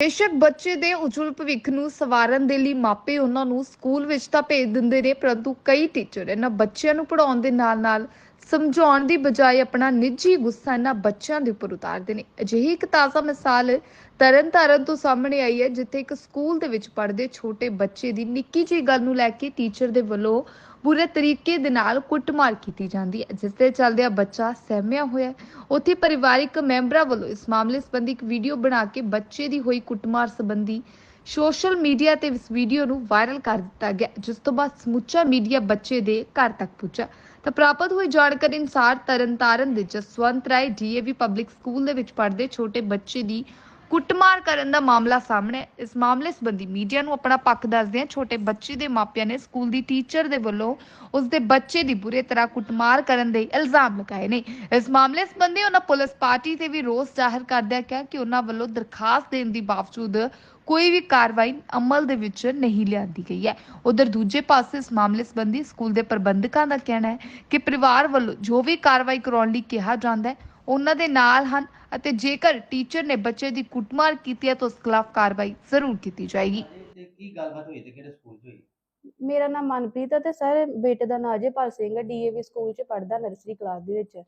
ਬੇਸ਼ੱਕ ਬੱਚੇ ਦੇ ਉਜਵਲ ਭਵਿੱਖ ਨੂੰ ਸਵਾਰਨ ਦੇ ਲਈ ਮਾਪੇ ਉਹਨਾਂ ਨੂੰ ਸਕੂਲ ਵਿੱਚ ਤਾਂ ਭੇਜ ਦਿੰਦੇ ਨੇ, ਪਰੰਤੂ ਕਈ ਟੀਚਰ ਇਹਨਾਂ ਬੱਚਿਆਂ ਨੂੰ ਪੜਾਉਣ ਦੇ ਨਾਲ-ਨਾਲ ਸਮਝਾਉਣ ਦੀ ਬਜਾਏ ਆਪਣਾ ਨਿੱਜੀ ਗੁੱਸਾ ਇਹਨਾਂ ਬੱਚਿਆਂ ਦੇ ਉੱਪਰ ਉਤਾਰਦੇ ਨੇ। ਅਜਿਹੀ ਇੱਕ ਤਾਜ਼ਾ ਮਿਸਾਲ ਤਰਨਤਾਰਨ ਤੋਂ ਸਾਹਮਣੇ ਆਈ ਹੈ, ਜਿੱਥੇ ਇੱਕ ਸਕੂਲ ਦੇ ਵਿੱਚ ਪੜ੍ਹਦੇ ਛੋਟੇ ਬੱਚੇ ਦੀ ਨਿੱਕੀ ਜਿਹੀ ਗੱਲ ਨੂੰ ਲੈ ਕੇ ਟੀਚਰ ਦੇ ਵੱਲੋਂ ਬੁਰੇ ਤਰੀਕੇ ਦੇ ਨਾਲ ਕੁੱਟਮਾਰ ਕੀਤੀ ਜਾਂਦੀ ਹੈ, ਜਿਸ ਦੇ ਚੱਲਦਿਆਂ ਬੱਚਾ ਸਹਿਮਿਆ ਹੋਇਆ ਉੱਥੇ ਪਰਿਵਾਰਿਕ ਮੈਂਬਰਾਂ ਵੱਲੋਂ ਇਸ ਮਾਮਲੇ ਸੰਬੰਧੀ ਇੱਕ ਵੀਡੀਓ ਬਣਾ ਕੇ ਬੱਚੇ ਦੀ ਹੋਈ ਕੁੱਟਮਾਰ ਸੰਬੰਧੀ ਸੋਸ਼ਲ ਮੀਡੀਆ ਤੇ ਇਸ ਵੀਡੀਓ ਨੂੰ ਵਾਇਰਲ ਕਰ ਦਿੱਤਾ ਗਿਆ, ਜਿਸ ਤੋਂ ਬਾਅਦ ਸਮੁੱਚਾ ਮੀਡੀਆ ਬੱਚੇ ਦੇ ਘਰ ਤੱਕ ਪਹੁੰਚਾ ਤਾਂ ਪ੍ਰਾਪਤ ਹੋਈ ਜਾਣਕਾਰੀ ਅਨੁਸਾਰ ਤਰਨਤਾਰਨ ਦੇ Jaswant Rai, DAV public school ਦੇ ਵਿੱਚ ਪੜ੍ਹਦੇ ਛੋਟੇ ਬੱਚੇ ਦੀ ਕੁੱਟਮਾਰ ਕਰਨ ਦਾ ਮਾਮਲਾ ਸਾਹਮਣੇ ਇਸ ਮਾਮਲੇ ਸੰਬੰਧੀ ਮੀਡੀਆ ਨੂੰ ਆਪਣਾ ਪੱਖ ਦੱਸਦਿਆਂ ਛੋਟੇ ਬੱਚੇ ਦੇ ਮਾਪਿਆਂ ਨੇ ਸਕੂਲ ਦੀ ਟੀਚਰ ਦੇ ਵੱਲੋਂ ਉਸ ਦੇ ਬੱਚੇ ਦੀ ਬੁਰੇ ਤਰ੍ਹਾਂ ਕੁੱਟਮਾਰ ਕਰਨ ਦੇ ਇਲਜ਼ਾਮ ਲਗਾਏ ਨੇ। ਇਸ ਮਾਮਲੇ ਸੰਬੰਧੀ ਉਹਨਾਂ ਪੁਲਿਸ ਪਾਰਟੀ ਤੇ ਵੀ ਰੋਸ ਜ਼ਾਹਰ ਕਰਦਿਆਂ ਕਿਹਾ ਕਿ ਉਹਨਾਂ ਵੱਲੋਂ ਦਰਖਾਸਤ ਦੇਣ ਦੀ ਬਾਵਜੂਦ ਕੋਈ ਵੀ ਕਾਰਵਾਈ ਅਮਲ ਦੇ ਵਿੱਚ ਨਹੀਂ ਲਿਆਂਦੀ ਗਈ ਹੈ। ਉਧਰ ਦੂਜੇ ਪਾਸੇ ਇਸ ਮਾਮਲੇ ਸੰਬੰਧੀ ਸਕੂਲ ਦੇ ਪ੍ਰਬੰਧਕਾਂ ਦਾ ਕਹਿਣਾ ਹੈ ਕਿ ਪਰਿਵਾਰ ਵੱਲੋਂ ਜੋ ਵੀ ਕਾਰਵਾਈ ਕਰਾਉਣ ਲਈ ਕਿਹਾ ਜਾਂਦਾ ਹੈ ਉਹਨਾਂ ਦੇ ਨਾਲ ਹਨ ਅਤੇ ਜੇਕਰ ਟੀਚਰ ਨੇ ਬੱਚੇ ਦੀ ਕੁੱਟਮਾਰ ਕੀਤੀ ਹੈ ਤਾਂ ਉਸ ਖਿਲਾਫ ਕਾਰਵਾਈ ਜ਼ਰੂਰ ਕੀਤੀ ਜਾਏਗੀ। ਤੇ ਕੀ ਗੱਲਬਾਤ ਹੋਈ ਤੇ ਕਿਹੜੇ ਸਕੂਲ 'ਚ ਹੋਈ? ਮੇਰਾ ਨਾਮ ਮਨਪ੍ਰੀਤ ਹੈ ਤੇ ਸਰ ਬੇਟੇ ਦਾ ਨਾਂ ਅਜੇਪਾਲ ਸਿੰਘ ਹੈ ਡੀਏਵੀ ਸਕੂਲ 'ਚ ਪੜ੍ਹਦਾ ਨਰਸਰੀ ਕਲਾਸ ਦੇ ਵਿੱਚ।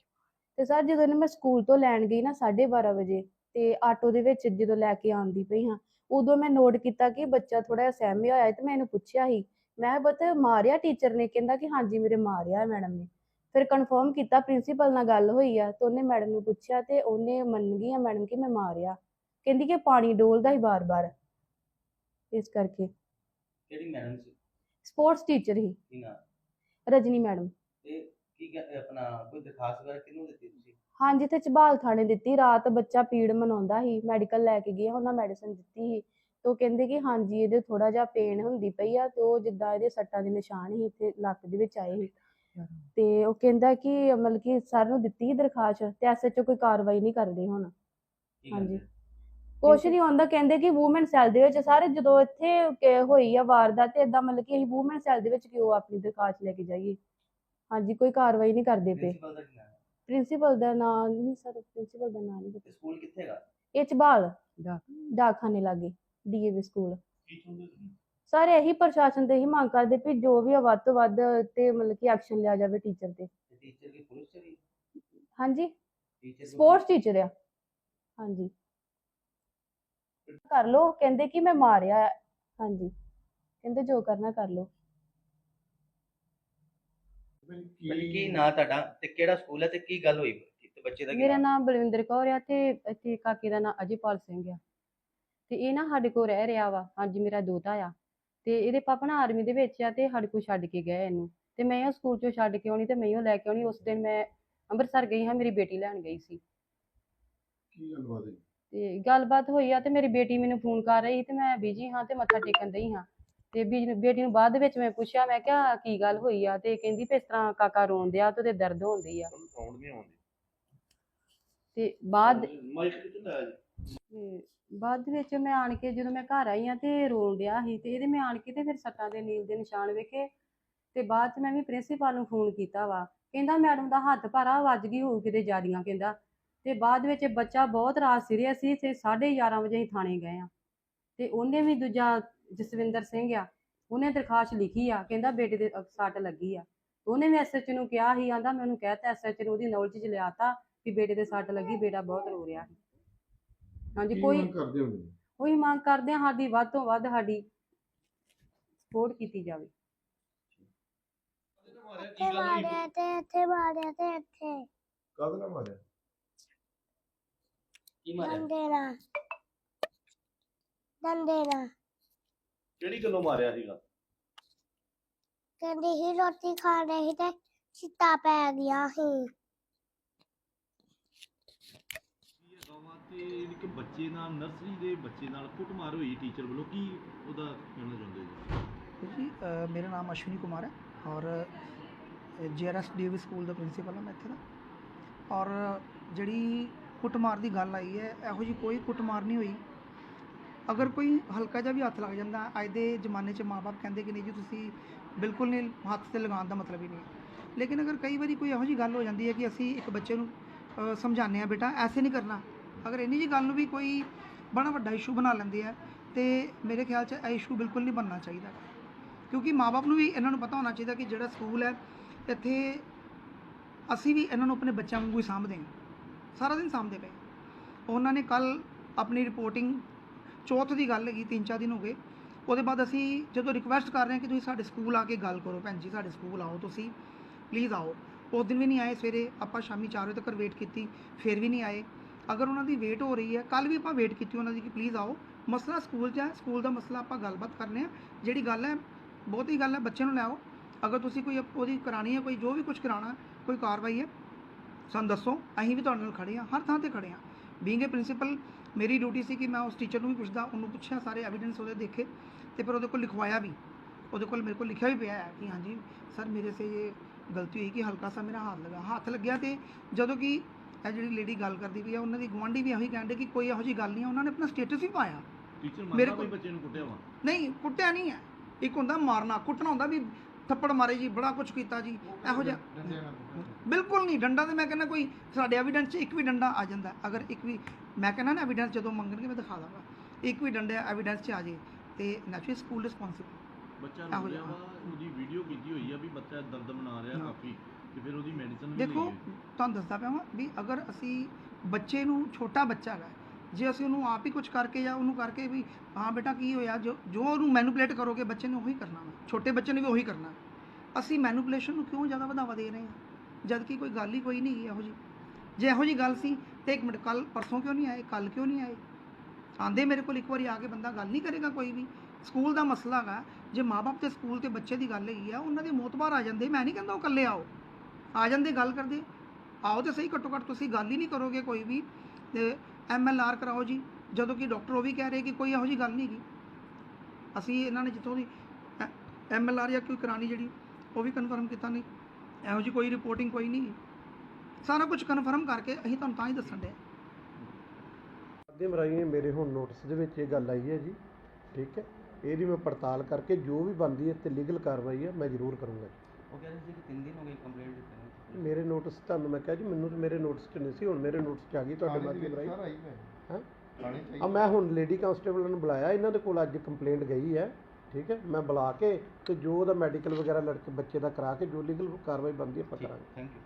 ਤੇ ਸਰ ਜਦੋਂ ਇਹਨੂੰ ਮੈਂ ਸਕੂਲ ਤੋਂ ਲੈਣ ਗਈ ਨਾ 12:30 ਵਜੇ ਤੇ ਆਟੋ ਦੇ ਵਿੱਚ ਜਦੋਂ ਲੈ ਕੇ ਆਉਂਦੀ ਪਈ ਹਾਂ ਉਦੋਂ ਮੈਂ ਨੋਟ ਕੀਤਾ ਕਿ ਬੱਚਾ ਥੋੜਾ ਜਿਹਾ ਸਹਿਮਿਆ ਹੋਇਆ ਹੈ ਤੇ ਮੈਂ ਇਹਨੂੰ ਪੁੱਛਿਆ ਸੀ। ਮੈਂ ਪੁੱਤ ਮਾਰਿਆ ਟੀਚਰ ਨੇ? ਕਹਿੰਦਾ ਕਿ ਹਾਂਜੀ ਮੇਰੇ ਮਾਰਿਆ ਮੈਡਮ ਨੇ। ਫਿਰ ਕਨਫਰਮ ਕੀਤਾ ਪ੍ਰਿੰਸੀਪਲ ਨਾਲ ਗੱਲ ਹੋਈ ਆ ਤੇ ਉਹਨੇ ਮੈਡਮ ਨੂੰ ਪੁੱਛਿਆ ਤੇ ਉਹਨੇ ਮੰਨ ਗਈ ਆ ਮੈਡਮ ਕਿ ਮੈਂ ਮਾਰਿਆ। ਕਹਿੰਦੀ ਕਿ ਪਾਣੀ ਡੋਲਦਾ ਹੀ ਬਾਰ-ਬਾਰ। ਇਸ ਕਰਕੇ। ਕਿਹੜੀ ਮੈਡਮ ਸੀ? ਸਪੋਰਟਸ ਟੀਚਰ ਹੀ। ਕੀ ਨਾ? ਰਜਨੀ ਮੈਡਮ ਤੇ ਕੀ ਕਹਿ- ਆਪਣਾ ਕੋਈ ਦਰਖਾਸਤ ਵਗੈਰਾ ਕਿਹਨੂੰ ਦਿੱਤੀ ਤੁਸੀਂ? ਹਾਂਜੀ ਤੇ ਝਬਾਲ ਥਾਣੇ ਦਿੱਤੀ। ਰਾਤ ਬੱਚਾ ਪੀੜ ਮਨਾਉਂਦਾ ਸੀ ਮੈਡੀਕਲ ਲੈ ਕੇ ਗਏ ਉਹਨਾਂ ਮੈਡੀਸਨ ਦਿੱਤੀ ਸੀ। ਤੇ ਉਹ ਕਹਿੰਦੇ ਕਿ ਹਾਂਜੀ ਇਹਦੇ ਥੋੜਾ ਜਿਹਾ ਪੇਨ ਹੁੰਦੀ ਪਈ ਆ ਤੇ ਉਹ ਜਿੱਦਾਂ ਇਹਦੇ ਸੱਟਾਂ ਦੇ ਨਿਸ਼ਾਨ ਸੀ ਇੱਥੇ ਲੱਕ ਦੇ ਵਿੱਚ ਆਏ ਸੀ। ਤੇ ਉਹ ਕਹਿੰਦਾ ਕਿ ਮਤਲਬ ਕਿ ਸਰ ਨੂੰ ਦਿੱਤੀ ਸੀ ਦਰਖਾਸਤ ਤੇ ਐਸਐਚਓ ਕੋਈ ਕਾਰਵਾਈ ਨਹੀਂ ਕਰਦੇ ਹੁਣ। ਹਾਂਜੀ। ਕੁਛ ਨਹੀਂ ਹੁੰਦਾ ਕਹਿੰਦੇ ਕਿ ਵੂਮਨ ਸੈੱਲ ਦੇ ਵਿੱਚ ਸਾਰੇ ਜਦੋਂ ਇੱਥੇ ਕ- ਹੋਈ ਆ ਵਾਰਦਾਤ ਤੇ ਇਦਾਂ ਮਤਲਬ ਕਿ ਅਸੀਂ ਵੂਮਨ ਸੈੱਲ ਦੇ ਵਿੱਚ ਕਿਉਂ ਆਪਣੀ ਦਰਖਾਸਤ ਲੈ ਕੇ ਜਾਈਏ? ਹਾਂਜੀ ਕੋਈ ਕਾਰਵਾਈ ਨਹੀਂ ਕਰਦੇ ਪਏ। ਪ੍ਰਿੰਸੀਪਲ ਦਾ ਕੀ ਨਾਮ ਹੈ? ਪ੍ਰਿੰਸੀਪਲ ਦਾ ਨਾਮ ਨਹੀਂ ਸਰ ਪ੍ਰਿੰਸੀਪਲ ਦਾ ਨਾਮ ਨਹੀਂ ਪਤਾ। ਤੇ ਸਕੂਲ ਕਿੱਥੇ ਹੈਗਾ? ਇਹ ਚਬਾਲ ਡਾਕਖਾਨੇ। ਲਾਗੇ ਡੀਏਵੀ ਸਕੂਲ। ਕੀ ਚਾਹੁੰਦੇ ਤੁਸੀਂ? ਸਾਰੇ ਇਹੀ ਪ੍ਰਸ਼ਾਸਨ ਤੇ ਇਹੀ ਮੰਗ ਕਰਦੇ ਵੀ ਜੋ ਵੀ ਆ ਵੱਧ ਤੋਂ ਵੱਧ ਤੇ ਮਤਲਬ ਕਿ ਐਕਸ਼ਨ ਲਿਆ ਜਾਵੇ ਟੀਚਰ ਤੇ। ਤੇ ਟੀਚਰ ਕੀ ਪੁਲਿਸ 'ਚ ਵੀ? ਹਾਂਜੀ। ਟੀਚਰ ਸਪੋਰਟਸ ਟੀਚਰ ਆ। ਹਾਂਜੀ। ਕਰ ਲੋ ਕਹਿੰਦੇ ਕਿ ਮੈਂ ਮਾਰਿਆ। ਹੈ। ਹਾਂਜੀ। ਕਹਿੰਦੇ ਜੋ ਕਰਨਾ ਕਰ ਲੋ ਕੀ ਨਾਂ ਤੁਹਾਡਾ ਤੇ ਕਿਹੜਾ ਸਕੂਲ ਹੈ ਤੇ ਕੀ ਗੱਲ ਹੋਈ? ਤੇ ਬੱਚੇ ਦਾ ਕੀ ਮੇਰਾ ਨਾਂ? ਨਾਮ ਬਲਵਿੰਦਰ ਕੌਰ ਆ ਤੇ ਇੱਥੇ ਕਾਕੇ ਦਾ ਨਾਮ ਅਜੇਪਾਲ ਸਿੰਘ ਆ। ਤੇ ਇਹ ਨਾ ਸਾਡੇ ਕੋਲ ਰਹਿ ਰਿਹਾ ਵਾ। ਹਾਂਜੀ ਮੇਰਾ ਦੋਤਾ ਆ। ਤੇ ਇਹਦੇ ਪਾਪਾ ਨਾ ਆਰਮੀ ਦੇ ਵਿੱਚ ਆ ਤੇ ਸਾਡੇ ਕੋਲ ਛੱਡ ਕੇ ਗਏ ਇਹਨੂੰ। ਤੇ ਮੈਂ ਉਹ ਸਕੂਲ ਚੋਂ ਛੱਡ ਕੇ ਆਉਣੀ ਤੇ ਮੈਂ ਉਹ ਲੈ ਕੇ ਆਉਣੀ। ਉਸ ਦਿਨ ਮੈਂ ਅੰਮ੍ਰਿਤਸਰ ਗਈ ਹਾਂ ਮੇਰੀ ਬੇਟੀ ਲੈਣ ਗਈ ਸੀ। ਕੀ ਗੱਲਬਾਤ ਹੈ ਤੇ ਗੱਲਬਾਤ ਹੋਈ ਆ ਤੇ ਮੇਰੀ ਬੇਟੀ ਮੈਨੂੰ ਫੋਨ ਕਰ ਰਹੀ ਤੇ ਮੈਂ ਬਿਜ਼ੀ ਹਾਂ ਤੇ ਮੱਥਾ ਟੇਕਣ ਦਈ ਹਾਂ। ਤੇ ਬੇਟੀ ਨੂੰ ਬਾਅਦ ਵਿੱਚ ਮੈਂ ਪੁੱਛਿਆ ਮੈਂ ਕਿਹਾ ਕੀ ਗੱਲ ਹੋਈ ਆ? ਤੇ ਕਹਿੰਦੀ ਵੀ ਇਸ ਤਰ੍ਹਾਂ ਕਾਕਾ ਰੋਣ ਡਿਆ ਤੇ ਉਹਦੇ ਦਰਦ ਹੁੰਦੀ ਆ। ਸਾਊਂਡ ਨਹੀਂ ਆਉਂਦੀ। ਤੇ ਬਾਅਦ ਮਾਈਕ ਕਿੱਥੇ ਲਾਇਆ ਜੀ? ਤੇ ਬਾਅਦ ਵਿੱਚ ਮੈਂ ਆਣ ਕੇ ਜਦੋਂ ਮੈਂ ਘਰ ਆਈ ਆ ਤੇ ਰੋਣ ਰਿਹਾ ਸੀ ਤੇ ਇਹਦੇ ਮੈਂ ਆਣ ਕੇ ਤੇ ਫਿਰ ਸੱਟਾਂ ਦੇ ਨੀਲ ਦੇ ਨਿਸ਼ਾਨ ਵੇਖੇ ਤੇ ਬਾਅਦ ਚ ਮੈਂ ਵੀ ਪ੍ਰਿੰਸੀਪਲ ਨੂੰ ਫੋਨ ਕੀਤਾ ਵਾ। ਕਹਿੰਦਾ ਮੈਡਮ ਦਾ ਹੱਥ ਭਾਰਾ ਵੱਜ ਗਈ ਹੋਊ ਕਿਤੇ ਜਾਦੀਆਂ ਕਹਿੰਦਾ। ਤੇ ਬਾਅਦ ਵਿੱਚ ਬੱਚਾ ਬਹੁਤ ਰਾਤ ਸੀਰੀਅਸ ਸੀ ਤੇ 11:30 ਵਜੇ ਹੀ ਥਾਣੇ ਗਏ ਆ ਤੇ ਉਹਨੇ ਵੀ ਦੂਜਾ ਜਸਵਿੰਦਰ ਸਿੰਘ ਆ, ਉਹਨੇ ਦਰਖਾਸਤ ਲਿਖੀ ਆ, ਕਹਿੰਦਾ ਬੇਟੇ ਦੇ ਸੱਟ ਲੱਗੀ ਆ। ਉਹਨੇ ਵੀ ਐਸਐਚ ਨੂੰ ਕਿਹਾ ਸੀ, ਆਂਦਾ ਮੈਂ ਉਹਨੂੰ ਕਹਿਤਾ ਐਸਐਚ ਨੂੰ ਉਹਦੀ ਨੌਲੇਜ ਚ ਲਿਆਤਾ ਕਿ ਬੇਟੇ ਦੇ ਸੱਟ ਲੱਗੀ, ਬੇਟਾ ਬਹੁਤ ਰੋ ਰਿਹਾ ਸੀ। ਹਾਂਜੀ ਕੀ ਕੋਈ ਮੰਗ ਕਰਦੇ ਹੋ ਤੁਸੀਂ? ਉਹੀ ਮੰਗ ਕਰਦੇ ਹਾਂ ਸਾਡੀ ਵੱਧ ਤੋਂ ਵੱਧ ਸਾਡੀ ਸਪੋਰਟ ਕੀਤੀ ਜਾਵੇ। ਇੱਥੇ ਮਾਰਿਆ ਤੇ ਇੱਥੇ ਮਾਰਿਆ ਤੇ ਇੱਥੇ। ਕਾਹਦੇ ਨਾਲ ਮਾਰਿਆ? ਕੀ ਮਾਰਿਆ? ਡੰਡੇ ਨਾਲ ਡੰਡੇ ਨਾਲ ਕਿਹੜੀ ਗੱਲੋਂ ਮਾਰਿਆ ਸੀਗਾ? ਕਹਿੰਦੀ ਸੀ ਰੋਟੀ ਖਾ ਰਹੀ ਤੇ ਚਿੱਟਾ ਪੈ ਗਿਆ ਸੀ ਕੀ ਹੈਗਾ ਵਾ ਤੇ ਇੱਕ ਬੱਚੇ ਨਾਲ ਨਰਸਰੀ ਦੇ ਬੱਚੇ ਨਾਲ ਕੁੱਟਮਾਰ ਹੋਈ ਟੀਚਰ ਵੱਲੋਂ ਕੀ ਉਹਦਾ ਕਹਿਣਾ ਚਾਹੁੰਦੇ ਜੀ ਜੀ ਅ, ਮੇਰਾ ਨਾਮ ਅਸ਼ਵਨੀ ਕੁਮਾਰ ਹੈ ਔਰ ਜੀਆਰਐਸ ਡੀਏਵੀ ਸਕੂਲ ਦਾ ਪ੍ਰਿੰਸੀਪਲ ਹਾਂ ਮੈਂ ਇੱਥੇ ਦਾ ਔਰ ਜਿਹੜੀ ਕੁੱਟਮਾਰ ਦੀ ਗੱਲ ਆਈ ਹੈ ਇਹੋ ਜੀ ਕੋਈ ਕੁੱਟਮਾਰ ਨਹੀਂ ਹੋਈ। ਅਗਰ ਕੋਈ ਹਲਕਾ ਜਿਹਾ ਵੀ ਹੱਥ ਲੱਗ ਜਾਂਦਾ ਅੱਜ ਦੇ ਜ਼ਮਾਨੇ 'ਚ ਮਾਪੇ ਕਹਿੰਦੇ ਕਿ ਨਹੀਂ ਜੀ ਤੁਸੀਂ ਬਿਲਕੁਲ ਨਹੀਂ ਹੱਥ ਤੇ ਲਗਾਉਣ ਦਾ ਮਤਲਬ ਹੀ ਨਹੀਂ ਲੇਕਿਨ ਅਗਰ ਕਈ ਵਾਰੀ ਕੋਈ ਇਹੋ ਜੀ ਗੱਲ ਹੋ ਜਾਂਦੀ ਹੈ ਕਿ ਅਸੀਂ ਇੱਕ ਬੱਚੇ ਨੂੰ ਸਮਝਾਉਂਦੇ ਹਾਂ ਬੇਟਾ ਐਸੇ ਨਹੀਂ ਕਰਨਾ। ਅਗਰ ਇੰਨੀ ਜੀ ਗੱਲ ਨੂੰ ਵੀ ਕੋਈ ਬੜਾ ਵੱਡਾ ਇਸ਼ੂ ਬਣਾ ਲੈਂਦੇ ਆ, ਤੇ ਮੇਰੇ ਖਿਆਲ 'ਚ ਇਹ ਇਸ਼ੂ ਬਿਲਕੁਲ ਨਹੀਂ ਬਣਨਾ ਚਾਹੀਦਾ। ਕਿਉਂਕਿ ਮਾਪੇ ਨੂੰ ਵੀ ਇਹਨਾਂ ਨੂੰ ਪਤਾ ਹੋਣਾ ਚਾਹੀਦਾ ਕਿ ਜਿਹੜਾ ਸਕੂਲ ਹੈ, ਇੱਥੇ ਅਸੀਂ ਵੀ ਇਹਨਾਂ ਨੂੰ ਆਪਣੇ ਬੱਚਿਆਂ ਵਾਂਗੂ ਹੀ ਸਾਂਭਦੇ ਹਾਂ। ਸਾਰਾ ਦਿਨ ਸਾਂਭਦੇ ਪਏ। ਉਹਨਾਂ ਨੇ ਕੱਲ ਆਪਣੀ ਰਿਪੋਰਟਿੰਗ ਚੌਥ ਦੀ ਗੱਲ ਹੈਗੀ, ਤਿੰਨ ਚਾਰ ਦਿਨ ਹੋ ਗਏ। ਉਹਦੇ ਬਾਅਦ ਅਸੀਂ ਜਦੋਂ ਰਿਕੁਐਸਟ ਕਰ ਰਹੇ ਹਾਂ ਕਿ ਤੁਸੀਂ ਸਾਡੇ ਸਕੂਲ ਆ ਕੇ ਗੱਲ ਕਰੋ, ਭੈਣ ਜੀ ਸਾਡੇ ਸਕੂਲ ਆਓ ਤੁਸੀਂ ਪਲੀਜ਼ ਆਓ। ਉਸ ਦਿਨ ਵੀ ਨਹੀਂ ਆਏ, ਸਵੇਰੇ ਆਪਾਂ ਸ਼ਾਮੀ 4 ਵਜੇ ਤੱਕ ਵੇਟ ਕੀਤੀ, ਫਿਰ ਵੀ ਨਹੀਂ ਆਏ। ਅਗਰ ਉਹਨਾਂ ਦੀ ਵੇਟ ਹੋ ਰਹੀ ਹੈ ਕੱਲ ਵੀ ਆਪਾਂ ਵੇਟ ਕੀਤੀ ਉਹਨਾਂ ਦੀ ਕਿ ਪਲੀਜ਼ ਆਓ। ਮਸਲਾ ਸਕੂਲ 'ਚ ਹੈ ਸਕੂਲ ਦਾ ਮਸਲਾ ਆਪਾਂ ਗੱਲਬਾਤ ਕਰਨੇ ਆ। ਜਿਹੜੀ ਗੱਲ ਹੈ, ਬਹੁਤ ਹੀ ਗੱਲ ਹੈ, ਬੱਚੇ ਨੂੰ ਲਿਆਓ ਅਗਰ ਤੁਸੀਂ ਕੋਈ ਉਹਦੀ ਕਰਾਣੀ ਹੈ, ਕੋਈ ਜੋ ਵੀ ਕੁਝ ਕਰਾਉਣਾ, ਕੋਈ ਕਾਰਵਾਈ ਹੈ, ਸਾਨੂੰ ਦੱਸੋ। ਅਸੀਂ ਵੀ ਤੁਹਾਡੇ ਨਾਲ ਖੜੇ ਆ ਹਰ ਥਾਂ ਤੇ ਖੜੇ ਆ ਬੀਇੰਗ ਏ ਪ੍ਰਿੰਸੀਪਲ ਮੇਰੀ ਡਿਊਟੀ ਸੀ ਕਿ ਮੈਂ ਉਸ ਟੀਚਰ ਨੂੰ ਵੀ ਪੁੱਛਦਾ, ਉਹਨੂੰ ਪੁੱਛਿਆ ਸਾਰੇ ਐਵੀਡੈਂਸ ਉਹਦੇ ਦੇਖੇ ਤੇ ਫਿਰ ਉਹਦੇ ਕੋਲ ਲਿਖਵਾਇਆ ਵੀ। ਉਹਦੇ ਕੋਲ ਮੇਰੇ ਕੋਲ ਲਿਖਿਆ ਵੀ ਪਿਆ ਹੈ ਕਿ ਹਾਂਜੀ, ਸਰ ਮੇਰੇ ਸੇ ਇਹ ਗਲਤੀ ਹੋਈ ਕਿ ਹਲਕਾ ਸਾ ਮੇਰਾ ਹੱਥ ਲਗਾ, ਹੱਥ ਲੱਗਿਆ ਤੇ ਜਦੋਂ ਕਿ ਇਹ ਜਿਹੜੀ ਲੇਡੀ ਗੱਲ ਕਰਦੀ ਪਈ ਆ ਉਹਨਾਂ ਦੀ ਗੁਆਂਢੀ ਵੀ ਇਹੀ ਕਹਿੰਦੇ ਕਿ ਕੋਈ ਇਹੋ ਜਿਹੀ ਗੱਲ ਨਹੀਂ ਉਹਨਾਂ ਨੇ ਆਪਣਾ ਸਟੇਟਸ ਵੀ ਪਾਇਆ। ਟੀਚਰ ਮੇਰੇ ਮੰਨਦਾ ਕੋਲ- ਵੀ ਬੱਚੇ ਨੂੰ ਕੁੱਟਿਆ ਵਾ। ਨਹੀਂ ਕੁੱਟਿਆ ਨਹੀਂ ਹੈ ਇੱਕ ਹੁੰਦਾ ਮਾਰਨਾ ਕੁੱਟਣਾ ਹੁੰਦਾ ਵੀ ਥੱਪੜ ਮਾਰੇ ਜੀ ਬੜਾ ਕੁਝ ਕੀਤਾ ਜੀ ਇਹੋ ਜਿਹਾ ਬਿਲਕੁਲ ਨਹੀਂ ਡੰਡਾ ਤੇ ਮੈਂ ਕਹਿੰਦਾ ਕੋਈ ਸਾਡੇ ਐਵੀਡੈਂਸ 'ਚ ਇੱਕ ਵੀ ਡੰਡਾ ਆ ਜਾਂਦਾ। ਅਗਰ ਇੱਕ ਵੀ ਮੈਂ ਕਹਿੰਦਾ ਨਾ ਐਵੀਡੈਂਸ ਜਦੋਂ ਮੰਗਣਗੇ ਮੈਂ ਦਿਖਾ ਦਾਂਗਾ। ਇੱਕ ਵੀ ਡੰਡਾ ਐਵੀਡੈਂਸ 'ਚ ਆ ਜੇ ਤੇ ਨੈਚੁਰਲੀ ਸਕੂਲ ਰਿਸਪੌਂਸਿਬਲ ਬੱਚਾ ਰੋ ਰਿਹਾ। ਵਾ ਉਹਦੀ ਵੀਡੀਓ ਕੀਤੀ ਹੋਈ ਆ ਵੀ ਬੱਚਾ ਦਰਦ ਮਨਾ ਰਿਹਾ। ਕਾਫੀ। ਤੇ ਫਿਰ ਉਹਦੀ ਮੈਡੀਸਨ ਵੀ ਦੇਖੋ। ਤੁਹਾਨੂੰ ਦੱਸਦਾ ਪਿਆ ਵਾਂ ਵੀ ਅਗਰ ਅਸੀਂ ਬੱਚੇ ਨੂੰ ਛੋਟਾ ਬੱਚਾ ਹੈ ਜੇ ਅਸੀਂ ਉਹਨੂੰ ਆਪ ਹੀ ਕੁਝ ਕਰਕੇ ਜਾਂ ਉਹਨੂੰ ਕਰਕੇ ਵੀ ਹਾਂ ਬੇਟਾ ਕੀ ਹੋਇਆ ਜੋ ਜੋ ਉਹਨੂੰ ਮੈਨੂਪਲੇਟ ਕਰੋਗੇ ਬੱਚੇ ਨੇ ਉਹੀ ਕਰਨਾ ਵਾ। ਛੋਟੇ ਬੱਚੇ ਨੇ ਵੀ ਉਹੀ ਕਰਨਾ। ਅਸੀਂ ਮੈਨੂਪਲੇਸ਼ਨ ਨੂੰ ਕਿਉਂ ਜ਼ਿਆਦਾ ਵਧਾਵਾ ਦੇ ਰਹੇ ਹਾਂ? ਜਦ ਕਿ ਕੋਈ ਗੱਲ ਹੀ ਕੋਈ ਨਹੀਂ ਇਹੋ ਜੀ ਜੇ ਇਹੋ ਜੀ ਗੱਲ ਸੀ ਤੇ ਇੱਕ ਮਿੰਟ ਕੱਲ ਪਰਸੋਂ ਕਿਉਂ ਨਹੀਂ ਆਏ? ਕੱਲ ਕਿਉਂ ਨਹੀਂ ਆਏ? ਆਂਦੇ ਮੇਰੇ ਕੋਲ ਇੱਕ ਵਾਰੀ ਆ ਕੇ ਬੰਦਾ ਗੱਲ ਨਹੀਂ ਕਰੇਗਾ ਕੋਈ ਵੀ। ਸਕੂਲ ਦਾ ਮਸਲਾ ਹੈਗਾ ਜੇ ਮਾਪੇ ਤੇ ਸਕੂਲ ਤੇ ਬੱਚੇ ਦੀ ਗੱਲ ਹੈਗੀ ਆ ਉਹਨਾਂ ਦੇ ਮੋਤਬਾਰ ਆ ਜਾਂਦੇ। ਮੈਂ ਨਹੀਂ ਕਹਿੰਦਾ ਉਹ ਇਕੱਲੇ ਆਓ। ਆ ਜਾਂਦੇ ਗੱਲ ਕਰਦੇ। ਆਓ ਤੇ ਸਹੀ ਘੱਟੋ ਘੱਟ ਤੁਸੀਂ ਗੱਲ ਹੀ ਨਹੀਂ ਕਰੋਗੇ ਕੋਈ ਵੀ। ਤੇ ਐਮ ਐਲ ਆਰ ਕਰਾਓ ਜੀ। ਜਦੋਂ ਕਿ ਡਾਕਟਰ ਉਹ ਵੀ ਕਹਿ ਰਹੇ ਕਿ ਕੋਈ ਇਹੋ ਜੀ ਗੱਲ ਨਹੀਂ ਗੀ ਅਸੀਂ ਇਹਨਾਂ ਨੇ ਜਿੱਥੋਂ ਦੀ ਐਮ ਐਲ ਆਰ ਜਾਂ ਕੋਈ ਕਰਾਣੀ ਜਿਹੜੀ ਉਹ ਵੀ ਕਨਫਰਮ ਕੀਤਾ ਨਹੀਂ। ਇਹੋ ਜੀ ਕੋਈ ਰਿਪੋਰਟਿੰਗ ਕੋਈ ਨਹੀਂ। ਸਾਰਾ ਕੁਝ ਕਨਫਰਮ ਕਰਕੇ ਅਸੀਂ ਤੁਹਾਨੂੰ ਤਾਂ ਹੀ ਦੱਸਣ ਦੇ ਮਾਧਿਅਮ ਰਾਹੀਂ ਮੇਰੇ ਹੁਣ ਨੋਟਿਸ ਦੇ ਵਿੱਚ ਇਹ ਗੱਲ ਆਈ ਹੈ ਜੀ। ਠੀਕ ਹੈ? ਇਹਦੀ ਮੈਂ ਪੜਤਾਲ ਕਰਕੇ ਜੋ ਵੀ ਬਣਦੀ ਹੈ ਤੇ ਲੀਗਲ ਕਾਰਵਾਈ ਹੈ ਮੈਂ ਜ਼ਰੂਰ ਕਰੂੰਗਾ ਉਹ ਕਹਿ ਰਹੇ ਸੀ ਕਿ 3 ਦਿਨ ਹੋ ਗਏ ਕੰਪਲੇਂਟ ਦਿੱਤੇ ਮੇਰੇ ਨੋਟਿਸ ਤੁਹਾਨੂੰ ਮੈਂ ਕਿਹਾ ਜੀ ਮੈਨੂੰ ਤਾਂ ਮੇਰੇ ਨੋਟਿਸ 'ਚ ਨਹੀਂ ਸੀ ਹੁਣ ਮੇਰੇ ਨੋਟਿਸ 'ਚ ਆ ਗਈ ਤੁਹਾਡੇ ਮਾਧਿਅਮ ਰਾਹੀਂ। ਹਾਂ? ਆ ਮੈਂ। ਹੁਣ ਲੇਡੀ ਕਾਂਸਟੇਬਲ ਨੂੰ ਬੁਲਾਇਆ ਇਹਨਾਂ ਦੇ ਕੋਲ ਅੱਜ ਕੰਪਲੇਂਟ ਗਈ ਹੈ ਠੀਕ ਹੈ? ਮੈਂ ਬੁਲਾ ਕੇ ਤੇ ਜੋ ਉਹਦਾ ਮੈਡੀਕਲ ਵਗੈਰਾ ਲੜਕੇ ਬੱਚੇ ਦਾ ਕਰਾ ਕੇ ਜੋ ਲੀਗਲ ਕਾਰਵਾਈ ਬਣਦੀ ਹੈ ਆਪਾਂ ਠੀਕ ਕਰਾਂਗੇ। Thank you